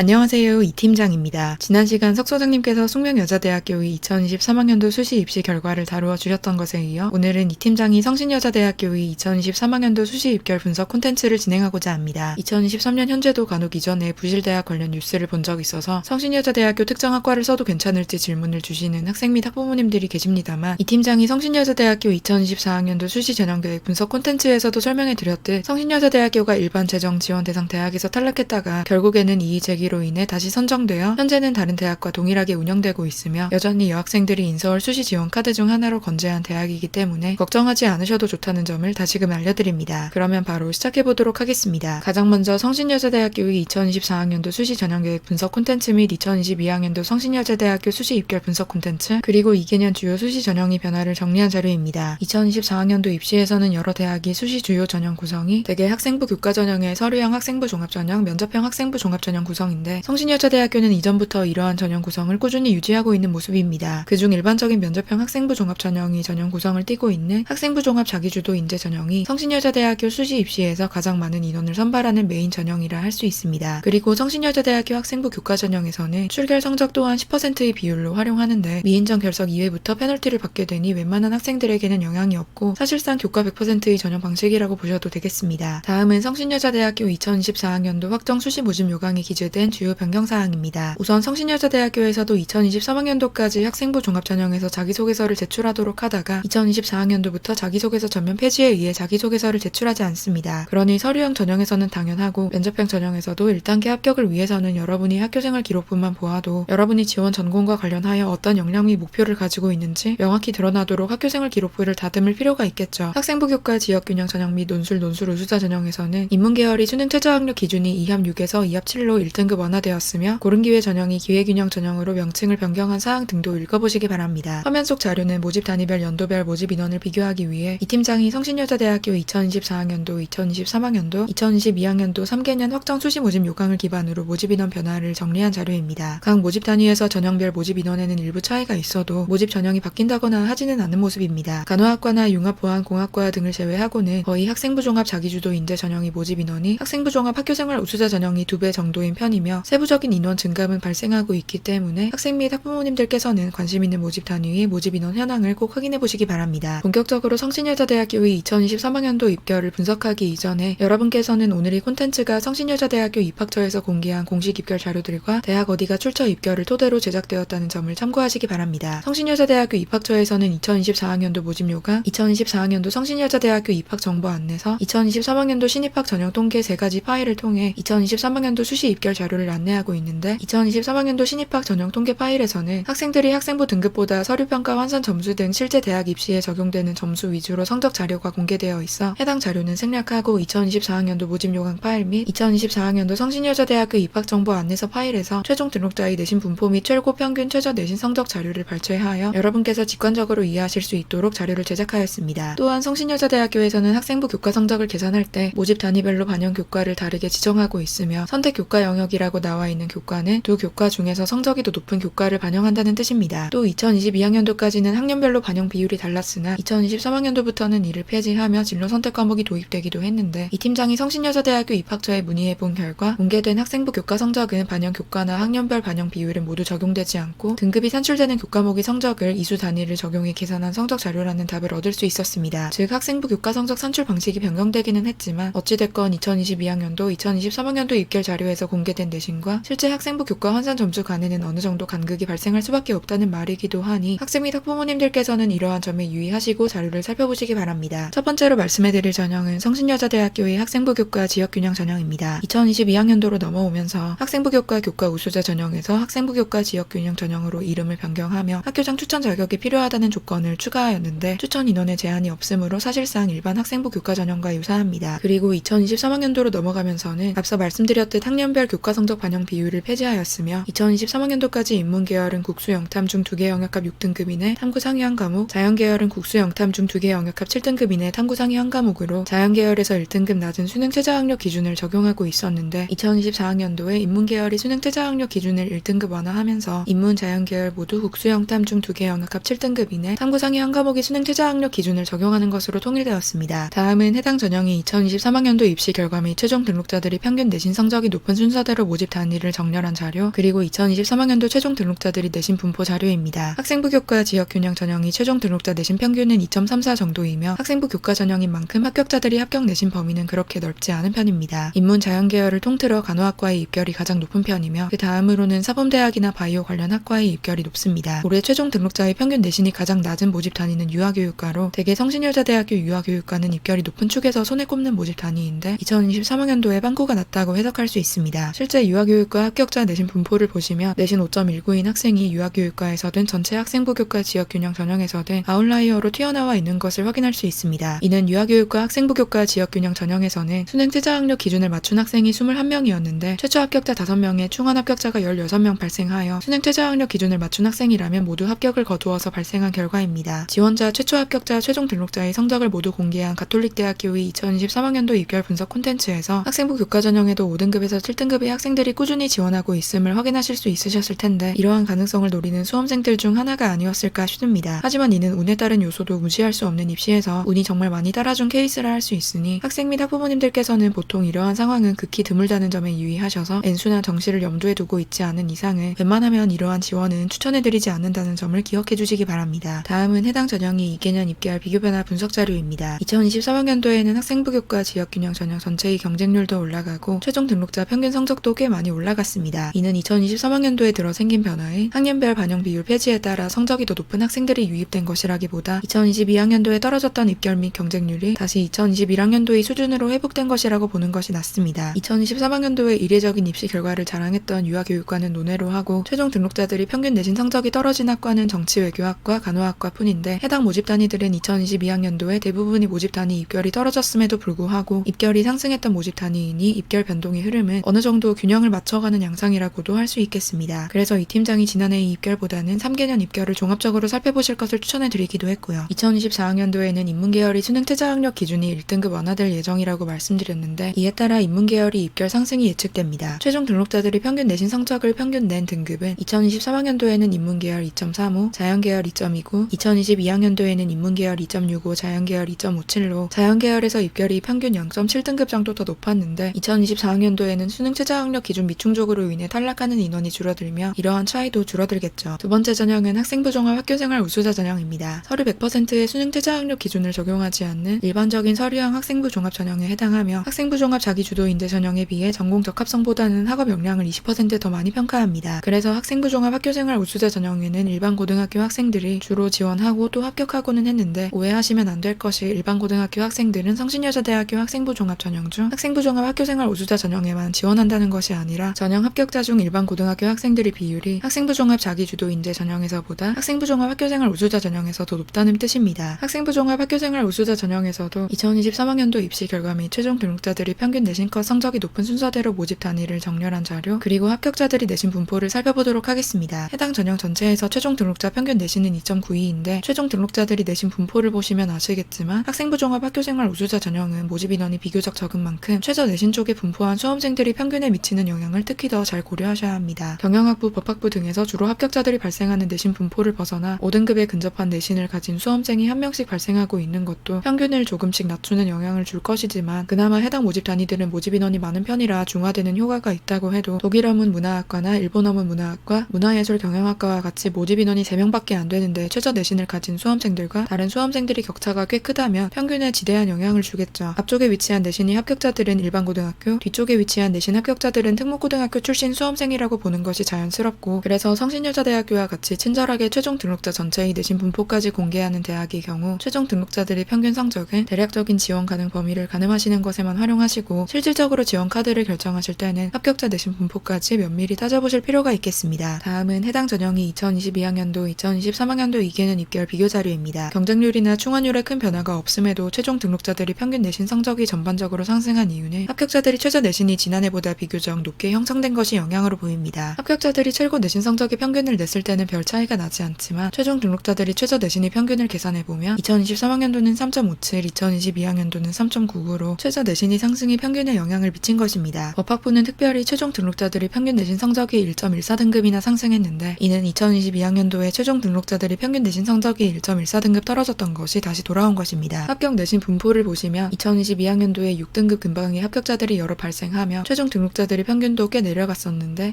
안녕하세요. 이 팀장입니다. 지난 시간 석 소장님께서 숙명여자대학교의 2023학년도 수시 입시 결과를 다루어 주셨던 것에 이어 오늘은 이 팀장이 성신여자대학교의 2023학년도 수시 입결 분석 콘텐츠를 진행하고자 합니다. 2023년 현재도 간혹 이전에 부실대학 관련 뉴스를 본 적이 있어서 성신여자대학교 특정 학과를 써도 괜찮을지 질문을 주시는 학생 및 학부모님들이 계십니다만 이 팀장이 성신여자대학교 2024학년도 수시 전형계획 분석 콘텐츠에서도 설명해 드렸듯 성신여자대학교가 일반 재정 지원 대상 대학에서 탈락했다가 결국에는 이의 제기 로 인해 다시 선정되어 현재는 다른 대학과 동일하게 운영되고 있으며 여전히 여학생들이 인서울 수시 지원 카드 중 하나로 건재한 대학이기 때문에 걱정하지 않으셔도 좋다는 점을 다시금 알려드립니다. 그러면 바로 시작해 보도록 하겠습니다. 가장 먼저 성신여자대학교의 2024학년도 수시 전형계획 분석 콘텐츠 및 2022학년도 성신여자대학교 수시 입결 분석 콘텐츠 그리고 2개년 주요 수시 전형의 변화를 정리한 자료입니다. 2024학년도 입시에서는 여러 대학이 수시 주요 전형 구성이 대개 학생부 교과 전형의 서류형 학생부 종합 전형, 면접형 학생부 종합 전형 구성 인데 성신여자대학교는 이전부터 이러한 전형 구성을 꾸준히 유지하고 있는 모습입니다. 그중 일반적인 면접형 학생부 종합 전형이 전형 구성을 띠고 있는 학생부 종합 자기주도 인재 전형이 성신여자대학교 수시 입시에서 가장 많은 인원을 선발하는 메인 전형이라 할 수 있습니다. 그리고 성신여자대학교 학생부 교과 전형에서는 출결 성적 또한 10%의 비율로 활용하는데 미인정 결석 이외부터 페널티를 받게 되니 웬만한 학생들에게는 영향이 없고 사실상 교과 100%의 전형 방식이라고 보셔도 되겠습니다. 다음은 성신여자대학교 2024학년도 확정 수시 모집 요강이 기재된 주요 변경 사항입니다. 우선 성신여자대학교에서도 2023학년도까지 학생부 종합 전형에서 자기소개서를 제출하도록 하다가 2024학년도부터 자기소개서 전면 폐지에 의해 자기소개서를 제출하지 않습니다. 그러니 서류형 전형에서는 당연하고 면접형 전형에서도 1단계 합격을 위해서는 여러분이 학교생활 기록부만 보아도 여러분이 지원 전공과 관련하여 어떤 역량 및 목표를 가지고 있는지 명확히 드러나도록 학교생활 기록부를 다듬을 필요가 있겠죠. 학생부 교과 지역균형 전형 및 논술 논술 우수자 전형에서는 인문계열이 수능 최저학력 기준이 2합 6에서 2합 7로 1등 급 완화되었으며 고른기회 전형이 기회균형 전형으로 명칭을 변경한 사항 등도 읽어보시기 바랍니다. 화면 속 자료는 모집 단위별 연도별 모집 인원을 비교하기 위해 이 팀장이 성신여자대학교 2024학년도, 2023학년도, 2022학년도 3개년 확정 수시 모집 요강을 기반으로 모집 인원 변화를 정리한 자료입니다. 각 모집 단위에서 전형별 모집 인원에는 일부 차이가 있어도 모집 전형이 바뀐다거나 하지는 않는 모습입니다. 간호학과나 융합보안공학과 등을 제외하고는 거의 학생부 종합 자기주도 인재 전형의 모집 인원이 학생부 종합 학교생활 우수자 전형이 두 배 정도인 편 이며 세부적인 인원 증감은 발생하고 있기 때문에 학생 및 학부모님들께서는 관심 있는 모집 단위의 모집 인원 현황을 꼭 확인해 보시기 바랍니다. 본격적으로 성신여자대학교의 2023학년도 입결을 분석하기 이전에 여러분께서는 오늘 이 콘텐츠가 성신여자대학교 입학처에서 공개한 공식 입결 자료들과 대학 어디가 출처 입결을 토대로 제작되었다는 점을 참고하시기 바랍니다. 성신여자대학교 입학처에서는 2024학년도 모집 요강, 2024학년도 성신여자대학교 입학 정보 안내서, 2023학년도 신입학 전형 통계 세 가지 파일을 통해 2023학년도 수시 입결 자료 를 안내하고 있는데 2023학년도 신입학 전형 통계 파일에서는 학생들이 학생부 등급보다 서류평가 환산 점수 등 실제 대학 입시에 적용되는 점수 위주로 성적 자료가 공개되어 있어 해당 자료는 생략하고 2024학년도 모집 요강 파일 및 2024학년도 성신여자대학교 입학 정보 안내서 파일에서 최종 등록자의 내신 분포 및 최고 평균 최저 내신 성적 자료를 발췌하여 여러분께서 직관적으로 이해하실 수 있도록 자료를 제작하였습니다. 또한 성신여자대학교에서는 학생부 교과 성적을 계산할 때 모집 단위별로 반영 교과를 다르게 지정하고 있으며 선택 교과 영역이 라고 나와 있는 교과는 두 교과 중에서 성적이 더 높은 교과를 반영한다는 뜻입니다. 또 2022학년도까지는 학년별로 반영 비율이 달랐으나 2023학년도부터는 이를 폐지하며 진로 선택 과목이 도입되기도 했는데 이 팀장이 성신여자대학교 입학처에 문의해 본 결과 공개된 학생부 교과 성적은 반영 교과나 학년별 반영 비율은 모두 적용되지 않고 등급이 산출되는 교과목의 성적을 이수 단위를 적용해 계산한 성적 자료라는 답을 얻을 수 있었습니다. 즉 학생부 교과 성적 산출 방식이 변경되기는 했지만 어찌됐건 2022학년도, 2023학년도 입결 자료에서 공개된 내신과 실제 학생부 교과 환산 점수 간에는 어느 정도 간극이 발생할 수밖에 없다는 말이기도 하니 학생 및 학부모님들께서는 이러한 점에 유의하시고 자료를 살펴보시기 바랍니다. 첫 번째로 말씀해드릴 전형은 성신여자대학교의 학생부 교과 지역균형 전형입니다. 2022학년도로 넘어오면서 학생부 교과 교과 우수자 전형에서 학생부 교과 지역균형 전형으로 이름을 변경하며 학교장 추천 자격이 필요하다는 조건을 추가하였는데 추천 인원에 제한이 없으므로 사실상 일반 학생부 교과 전형과 유사합니다. 그리고 2023학년도로 넘어가면서는 앞서 말씀드렸듯 학년별 교과 성적 반영 비율을 폐지하였으며 2023학년도까지 인문계열은 국수 영탐 중두개 영역합 6등급 이내 탐구 상위 한 과목, 자연계열은 국수 영탐 중두개 영역합 7등급 이내 탐구 상위 한 과목으로 자연계열에서 1등급 낮은 수능 최저학력 기준을 적용하고 있었는데 2024학년도에 인문계열이 수능 최저학력 기준을 1등급 완화하면서 인문 자연계열 모두 국수 영탐 중두개 영역합 7등급 이내 탐구 상위 한 과목이 수능 최저학력 기준을 적용하는 것으로 통일되었습니다. 다음은 해당 전형이 2023학년도 입시 결과 및 최종 등록자들이 평균 내신 성적이 높은 순서대로 모집 단위를 정렬한 자료, 그리고 2023학년도 최종 등록자들이 내신 분포 자료입니다. 학생부 교과 지역 균형 전형이 최종 등록자 내신 평균은 2.34 정도이며 학생부 교과 전형인 만큼 합격자들이 합격 내신 범위는 그렇게 넓지 않은 편입니다. 인문 자연 계열을 통틀어 간호학과의 입결이 가장 높은 편이며 그 다음으로는 사범대학이나 바이오 관련 학과의 입결이 높습니다. 올해 최종 등록자의 평균 내신이 가장 낮은 모집 단위는 유아교육과로 대개 성신여자대학교 유아교육과는 입결이 높은 축에서 손에 꼽는 모집 단위인데 2023학년도에 빵꾸가 났다고 해석할 수 있습니다. 실제 유아교육과 합격자 내신 분포를 보시면 내신 5.19인 학생이 유아교육과에서든 전체 학생부 교과 지역 균형 전형에서든 아웃라이어로 튀어나와 있는 것을 확인할 수 있습니다. 이는 유아교육과 학생부 교과 지역 균형 전형에서는 수능 최저 학력 기준을 맞춘 학생이 21명이었는데 최초 합격자 5명에 충원 합격자가 16명 발생하여 수능 최저 학력 기준을 맞춘 학생이라면 모두 합격을 거두어서 발생한 결과입니다. 지원자 최초 합격자 최종 등록자의 성적을 모두 공개한 가톨릭대학교의 2023학년도 입결 분석 콘텐츠에서 학생부 교과 전형에도 5등급에서 7등급의 학생 들이 꾸준히 지원하고 있음을 확인하실 수 있으셨을 텐데 이러한 가능성을 노리는 수험생들 중 하나가 아니었을까 싶습니다. 하지만 이는 운에 따른 요소도 무시할 수 없는 입시에서 운이 정말 많이 따라준 케이스라 할 수 있으니 학생 및 학부모님들께서는 보통 이러한 상황은 극히 드물다는 점에 유의하셔서 N수나 정시를 염두에 두고 있지 않은 이상은 웬만하면 이러한 지원은 추천해드리지 않는다는 점을 기억해 주시기 바랍니다. 다음은 해당 전형이 2개년 입계할 비교 변화 분석 자료입니다. 2023학년도에는 학생부 교과 지역 균형 전형 전체의 경쟁률도 올라가고 최종 등록자 평균 성적도 꽤 많이 올라갔습니다. 이는 2023학년도에 들어 생긴 변화의 학년별 반영 비율 폐지에 따라 성적이 더 높은 학생들이 유입된 것이라기보다 2022학년도에 떨어졌던 입결 및 경쟁률이 다시 2021학년도의 수준으로 회복된 것이라고 보는 것이 낫습니다. 2023학년도에 이례적인 입시 결과를 자랑했던 유아교육과는 논외로 하고 최종 등록자들이 평균 내신 성적이 떨어진 학과는 정치외교학과 간호학과 뿐인데 해당 모집 단위들은 2022학년도에 대부분이 모집 단위 입결이 떨어졌음에도 불구하고 입결이 상승했던 모집 단위이니 입결 변동의 흐름은 어느 정도 균형을 맞춰가는 양상이라고도 할 수 있겠습니다. 그래서 이 팀장이 지난해의 입결보다는 3개년 입결을 종합적으로 살펴보실 것을 추천해 드리기도 했고요. 2024학년도에는 인문계열이 수능 최저학력 기준이 1등급 완화될 예정이라고 말씀드렸는데 이에 따라 인문계열이 입결 상승이 예측됩니다. 최종 등록자들이 평균 내신 성적을 평균 낸 등급은 2023학년도에는 인문계열 2.35, 자연계열 2.29, 2022학년도에는 인문계열 2.65, 자연계열 2.57로 자연계열에서 입결이 평균 0.7등급 정도 더 높았는데 2024학년도에는 수능 최저학력 기준 미충족으로 인해 탈락하는 인원이 줄어들며 이러한 차이도 줄어들겠죠. 두 번째 전형은 학생부 종합 학교생활 우수자 전형입니다. 서류 100%의 수능 최저학력 기준을 적용하지 않는 일반적인 서류형 학생부 종합 전형에 해당하며 학생부 종합 자기주도 인재 전형에 비해 전공 적합성보다는 학업 역량을 20%더 많이 평가합니다. 그래서 학생부 종합 학교생활 우수자 전형에는 일반 고등학교 학생들이 주로 지원하고 또 합격하고는 했는데 오해하시면 안 될 것이 일반 고등학교 학생들은 성신여자대학교 학생부 종합 전형 중 학생부 종합 학교생활 우수자 전형에만 지원한다는 것이 아니라 전형 합격자 중 일반 고등학교 학생들의 비율이 학생부 종합 자기주도 인재 전형에서보다 학생부 종합 학교생활 우수자 전형에서 더 높다는 뜻입니다. 학생부 종합 학교생활 우수자 전형에서도 2023학년도 입시 결과 및 최종 등록자들이 평균 내신컷 성적이 높은 순서대로 모집 단위를 정렬한 자료 그리고 합격자들이 내신 분포를 살펴보도록 하겠습니다. 해당 전형 전체에서 최종 등록자 평균 내신은 2.92인데 최종 등록자들이 내신 분포를 보시면 아시겠지만 학생부 종합 학교생활 우수자 전형은 모집 인원이 비교적 적은 만큼 최저 내신 쪽에 분포한 수험생들이 평균에 미치 는 영향을 특히 더 잘 고려하셔야 합니다. 경영학부, 법학부 등에서 주로 합격자들이 발생하는 내신 분포를 벗어나 5등급에 근접한 내신을 가진 수험생이 한 명씩 발생하고 있는 것도 평균을 조금씩 낮추는 영향을 줄 것이지만 그나마 해당 모집 단위들은 모집 인원이 많은 편이라 중화되는 효과가 있다고 해도 독일어문 문화학과나 일본어문 문화학과, 문화예술 경영학과와 같이 모집 인원이 3명밖에 안 되는데 최저 내신을 가진 수험생들과 다른 수험생들이 격차가 꽤 크다면 평균에 지대한 영향을 주겠죠. 앞쪽에 위치한 내신이 합격자들은 일반 고등학교, 뒤쪽에 위치한 내신 합격자들은 특목고등학교 출신 수험생이라고 보는 것이 자연스럽고 그래서 성신여자대학교와 같이 친절하게 최종 등록자 전체의 내신 분포까지 공개하는 대학의 경우 최종 등록자들의 평균 성적은 대략적인 지원 가능 범위를 가늠하시는 것에만 활용하시고 실질적으로 지원 카드를 결정하실 때는 합격자 내신 분포까지 면밀히 따져보실 필요가 있겠습니다. 다음은 해당 전형이 2022학년도, 2023학년도 2개년 입결 비교 자료입니다. 경쟁률이나 충원율에 큰 변화가 없음에도 최종 등록자들이 평균 내신 성적이 전반적으로 상승한 이유는 합격자들이 최저 내신이 지난해보다 비교적 높게 형성된 것이 영향으로 보입니다. 합격자들이 최고 내신 성적의 평균을 냈을 때는 별 차이가 나지 않지만 최종 등록자들이 최저 내신의 평균을 계산해보면 2023학년도는 3.57, 2022학년도는 3.99로 최저 내신이 상승이 평균에 영향을 미친 것입니다. 법학부는 특별히 최종 등록자들이 평균 내신 성적이 1.14등급이나 상승했는데 이는 2022학년도에 최종 등록자들이 평균 내신 성적이 1.14등급 떨어졌던 것이 다시 돌아온 것입니다. 합격 내신 분포를 보시면 2022학년도에 6등급 근방의 합격자들이 여러 발생하며 최종 등록자 들이 등록자들이 평균도 꽤 내려갔었는데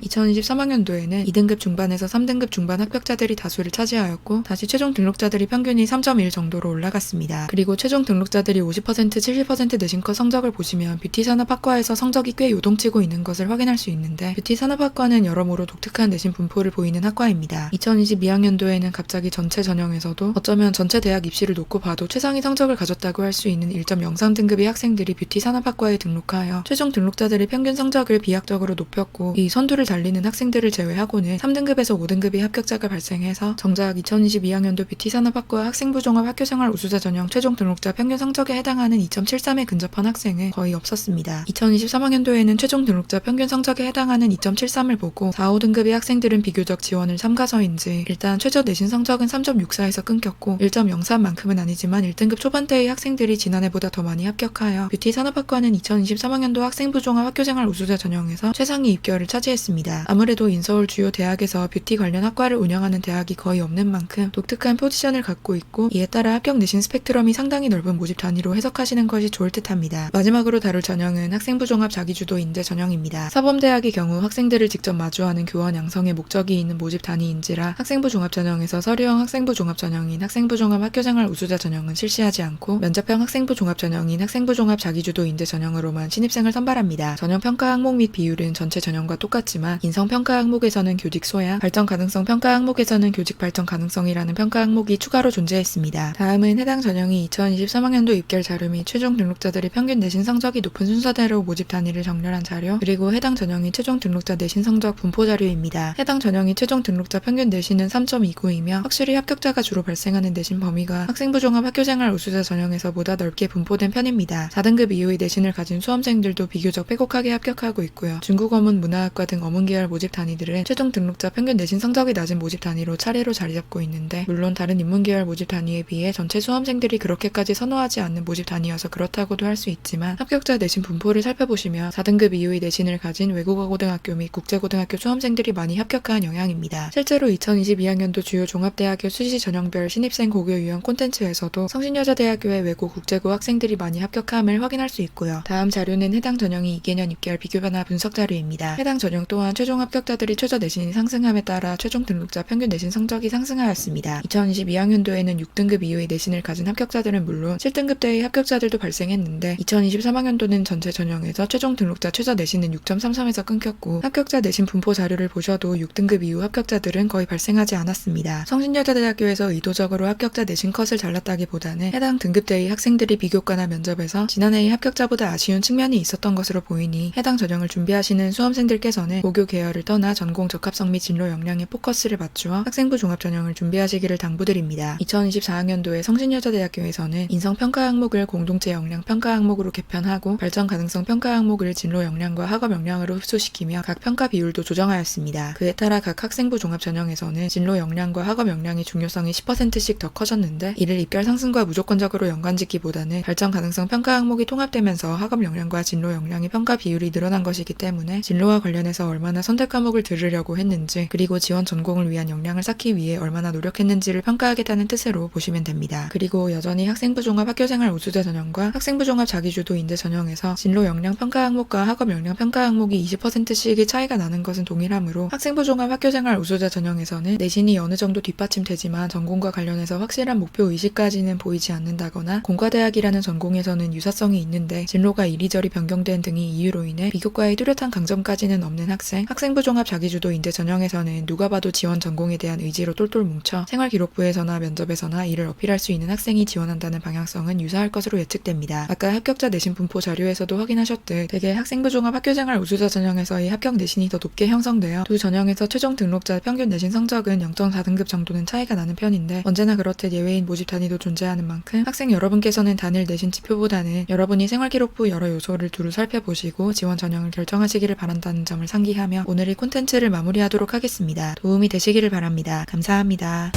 2023학년도에는 2등급 중반에서 3등급 중반 합격자들이 다수를 차지하였고 다시 최종 등록자들이 평균이 3.1 정도로 올라갔습니다. 그리고 최종 등록자들이 50% 70% 내신 컷 성적을 보시면 뷰티 산업학과에서 성적이 꽤 요동치고 있는 것을 확인할 수 있는데 뷰티 산업학과는 여러모로 독특한 내신 분포를 보이는 학과입니다. 2022학년도에는 갑자기 전체 전형에서도 어쩌면 전체 대학 입시를 놓고 봐도 최상위 성적을 가졌다고 할 수 있는 1.03 등급의 학생들이 뷰티 산업학과에 등록하여 최종 등록자들의 평균 성적을 비약적으로 높였고 이 선두를 달리는 학생들을 제외하고는 3등급에서 5등급의 합격자가 발생해서 정작 2022학년도 뷰티 산업학과 학생부 종합 학교생활 우수자 전형 최종 등록자 평균 성적에 해당하는 2.73에 근접한 학생은 거의 없었습니다. 2023학년도에는 최종 등록자 평균 성적에 해당하는 2.73을 보고 4, 5등급의 학생들은 비교적 지원을 삼가서인지 일단 최저 내신 성적은 3.64에서 끊겼고 1.03만큼은 아니지만 1등급 초반대의 학생들이 지난해보다 더 많이 합격하여 뷰티 산업학과는 2023학년도 학생부 종합 학교생활 우수자 전형 에서 최상위 입결을 차지했습니다. 아무래도 인서울 주요 대학에서 뷰티 관련 학과를 운영하는 대학이 거의 없는 만큼 독특한 포지션을 갖고 있고 이에 따라 합격 내신 스펙트럼이 상당히 넓은 모집 단위로 해석하시는 것이 좋을 듯합니다. 마지막으로 다룰 전형은 학생부 종합 자기주도 인재 전형입니다. 사범대학의 경우 학생들을 직접 마주하는 교원 양성의 목적이 있는 모집 단위인지라 학생부 종합 전형에서 서류형 학생부 종합 전형인 학생부 종합 학교생활 우수자 전형은 실시하지 않고 면접형 학생부 종합 전형인 학생부 종합 자기주도 인재 전형으로만 신입생을 선발합니다. 전형 평가 항목 및 비율은 전체 전형과 똑같지만 인성 평가 항목에서는 교직 소양, 발전 가능성 평가 항목에서는 교직 발전 가능성이라는 평가 항목이 추가로 존재했습니다. 다음은 해당 전형이 2023학년도 입결 자료 및 최종 등록자들의 평균 내신 성적이 높은 순서대로 모집 단위를 정렬한 자료, 그리고 해당 전형이 최종 등록자 내신 성적 분포 자료입니다. 해당 전형이 최종 등록자 평균 내신은 3.29이며 확실히 합격자가 주로 발생하는 내신 범위가 학생부 종합 학교생활 우수자 전형에서 보다 넓게 분포된 편입니다. 4등급 이후의 내신을 가진 수험생들도 비교적 빼곡하게 합격하고 있고 요. 중국 어문 문화학과 등 어문 계열 모집 단위들은 최종 등록자 평균 내신 성적이 낮은 모집 단위로 차례로 자리 잡고 있는데 물론 다른 인문 계열 모집 단위에 비해 전체 수험생들이 그렇게까지 선호하지 않는 모집 단위여서 그렇다고도 할 수 있지만 합격자 내신 분포를 살펴보시면 4등급 이후의 내신을 가진 외국어 고등학교 및 국제고등학교 수험생들이 많이 합격한 영향입니다. 실제로 2022학년도 주요 종합대학교 수시 전형별 신입생 고교 유형 콘텐츠에서도 성신여자대학교의 외고 국제고 학생들이 많이 합격함을 확인할 수 있고요. 다음 자료는 해당 전형이 2개년 입결 비교 변화 분석 자료입니다. 해당 전형 또한 최종 합격자들이 최저 내신이 상승함에 따라 최종 등록자 평균 내신 성적이 상승하였습니다. 2022학년도에는 6등급 이후의 내신을 가진 합격자들은 물론 7등급 대의 합격자들도 발생했는데 2023학년도는 전체 전형에서 최종 등록자 최저 내신은 6.33에서 끊겼고 합격자 내신 분포 자료를 보셔도 6등급 이후 합격자들은 거의 발생하지 않았습니다. 성신여자대학교에서 의도적으로 합격자 내신 컷을 잘랐다기보다는 해당 등급대의 학생들이 비교과나 면접에서 지난해의 합격자보다 아쉬운 측면이 있었던 것으로 보이니 해당 전형을 준비하시는 수험생들께서는 고교 계열을 떠나 전공 적합성 및 진로 역량에 포커스를 맞추어 학생부 종합 전형을 준비하시기를 당부드립니다. 2024학년도에 성신여자대학교에서는 인성평가 항목을 공동체 역량 평가 항목으로 개편하고 발전 가능성 평가 항목을 진로 역량과 학업 역량으로 흡수시키며 각 평가 비율도 조정하였습니다. 그에 따라 각 학생부 종합 전형에서는 진로 역량과 학업 역량의 중요성이 10%씩 더 커졌는데 이를 입결 상승과 무조건적으로 연관짓기보다는 발전 가능성 평가 항목이 통합되면서 학업 역량과 진로 역량의 평가 비율이 늘어난 것이 기 때문에 진로와 관련해서 얼마나 선택 과목을 들으려고 했는지 그리고 지원 전공을 위한 역량을 쌓기 위해 얼마나 노력했는지를 평가하겠다는 뜻으로 보시면 됩니다. 그리고 여전히 학생부 종합 학교생활 우수자 전형과 학생부 종합 자기주도 인재 전형에서 진로 역량 평가 항목과 학업 역량 평가 항목이 20%씩의 차이가 나는 것은 동일하므로 학생부 종합 학교생활 우수자 전형에서는 내신이 어느 정도 뒷받침되지만 전공과 관련해서 확실한 목표 의식까지는 보이지 않는다거나 공과대학이라는 전공에서는 유사성이 있는데 진로가 이리저리 변경된 등의 이유로 인해 비교과 의 뚜렷한 강점까지는 없는 학생, 학생부 종합 자기주도 인재 전형에서는 누가 봐도 지원 전공에 대한 의지로 똘똘 뭉쳐 생활기록부에서나 면접에서나 이를 어필할 수 있는 학생이 지원한다는 방향성은 유사할 것으로 예측됩니다. 아까 합격자 내신 분포 자료에서도 확인하셨듯 대개 학생부 종합 학교생활 우수자 전형에서의 합격 내신이 더 높게 형성되어 두 전형에서 최종 등록자 평균 내신 성적은 0.4등급 정도는 차이가 나는 편인데 언제나 그렇듯 예외인 모집 단위도 존재하는 만큼 학생 여러분께서는 단일 내신 지표보다는 여러분이 생활기록부 여러 요소를 두루 살펴보시고 지원 전형을 결정하시기를 바란다는 점을 상기하며 오늘의 콘텐츠를 마무리하도록 하겠습니다. 도움이 되시기를 바랍니다. 감사합니다.